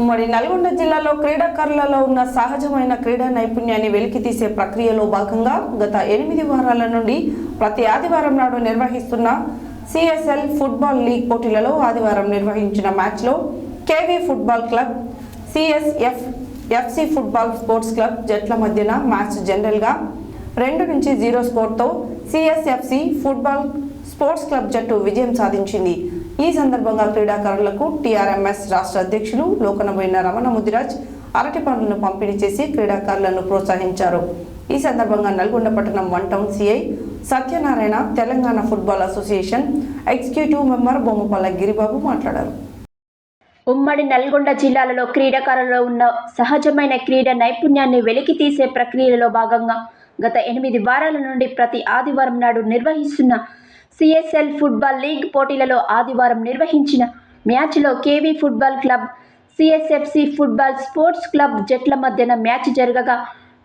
ఉమ్మడి నల్గొండ జిల్లాలో క్రీడాకారులలో ఉన్న సహజమైన క్రీడా నైపుణ్యాన్ని వెలికితీసే ప్రక్రియలో భాగంగా గత ఎనిమిది వారాల నుండి ప్రతి ఆదివారం నాడు నిర్వహిస్తున్న సిఎస్ఎల్ ఫుట్బాల్ లీగ్ పోటీలలో ఆదివారం నిర్వహించిన మ్యాచ్లో KV football club CSF FC football sports club జట్ల మధ్యన మ్యాచ్ జనరల్గా రెండు నుంచి జీరో స్కోర్తో సిఎస్ఎఫ్సి ఫుట్బాల్ స్పోర్ట్స్ క్లబ్ జట్టు విజయం సాధించింది. ఈ సందర్భంగా క్రీడాకారులకు టీఆర్ఎంఎస్ రాష్ట్ర అధ్యక్షులు లోకనబోయిన రమణ ముదిరాజ్ అరటి పండ్లను పంపిణీ చేసి క్రీడాకారులను ప్రోత్సహించారు. ఈ సందర్భంగా నల్గొండ పట్టణం one town CI Satyanarayana Telangana football association executive member Bommapalla Giribabu మాట్లాడారు. ఉమ్మడి నల్గొండ జిల్లాలలో క్రీడాకారులలో ఉన్న సహజమైన క్రీడ నైపుణ్యాన్ని వెలికి తీసే ప్రక్రియలో భాగంగా గత ఎనిమిది వారాల నుండి ప్రతి ఆదివారం నాడు నిర్వహిస్తున్న సిఎస్ఎల్ ఫుట్బాల్ లీగ్ పోటీలలో ఆదివారం నిర్వహించిన మ్యాచ్లో KV football club CSFC football sports club జట్ల మధ్యన మ్యాచ్ జరగగా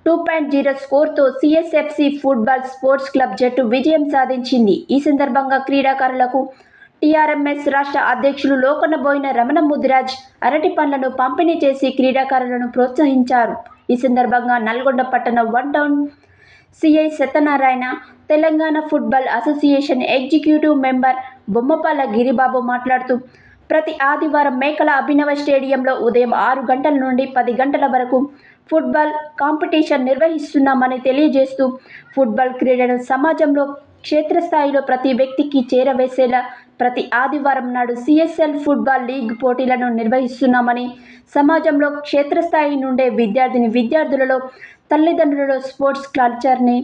టూ పాయింట్ జీరో స్కోర్తో సిఎస్ఎఫ్సి ఫుట్బాల్ స్పోర్ట్స్ క్లబ్ జట్టు విజయం సాధించింది. ఈ సందర్భంగా క్రీడాకారులకు టీఆర్ఎంఎస్ రాష్ట్ర అధ్యక్షులు లోకనబోయిన రమణ ముదిరాజ్ అరటి పండ్లను పంపిణీ చేసి క్రీడాకారులను ప్రోత్సహించారు. ఈ సందర్భంగా నల్గొండ పట్టణ one town CI Satyanarayana Telangana football association executive member Bommapala Giribabu మాట్లాడుతూ ప్రతి ఆదివారం మేకల అభినవ స్టేడియంలో ఉదయం ఆరు గంటల నుండి పది గంటల వరకు ఫుట్బాల్ కాంపిటీషన్ నిర్వహిస్తున్నామని తెలియజేస్తూ ఫుట్బాల్ క్రీడను సమాజంలో క్షేత్రస్థాయిలో ప్రతి వ్యక్తికి చేరవేసేలా ప్రతి ఆదివారం నాడు సిఎస్ఎల్ ఫుట్బాల్ లీగ్ పోటీలను నిర్వహిస్తున్నామని సమాజంలో క్షేత్రస్థాయి నుండే విద్యార్థిని విద్యార్థులలో తల్లిదండ్రులలో స్పోర్ట్స్ కల్చర్ని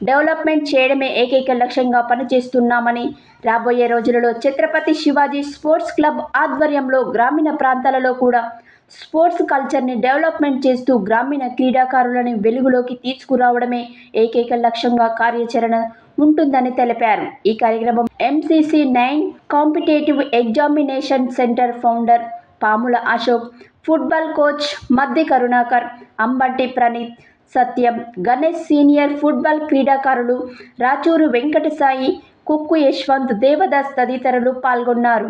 డెవలప్మెంట్ చేయడమే ఏకైక లక్ష్యంగా పనిచేస్తున్నామని రాబోయే రోజులలో ఛత్రపతి శివాజీ స్పోర్ట్స్ క్లబ్ ఆధ్వర్యంలో గ్రామీణ ప్రాంతాలలో కూడా స్పోర్ట్స్ కల్చర్ని డెవలప్మెంట్ చేస్తూ గ్రామీణ క్రీడాకారులని వెలుగులోకి తీసుకురావడమే ఏకైక లక్ష్యంగా కార్యాచరణ ఉంటుందని తెలిపారు. ఈ కార్యక్రమం MCC nine competitive examination centre founder Pamula Ashok football coach Maddi Karunakar Ambati Praneeth Satyam Ganesh senior football క్రీడాకారులు రాచూరు వెంకటసాయి కుక్కు యశ్వంత్ దేవదాస్ తదితరులు పాల్గొన్నారు.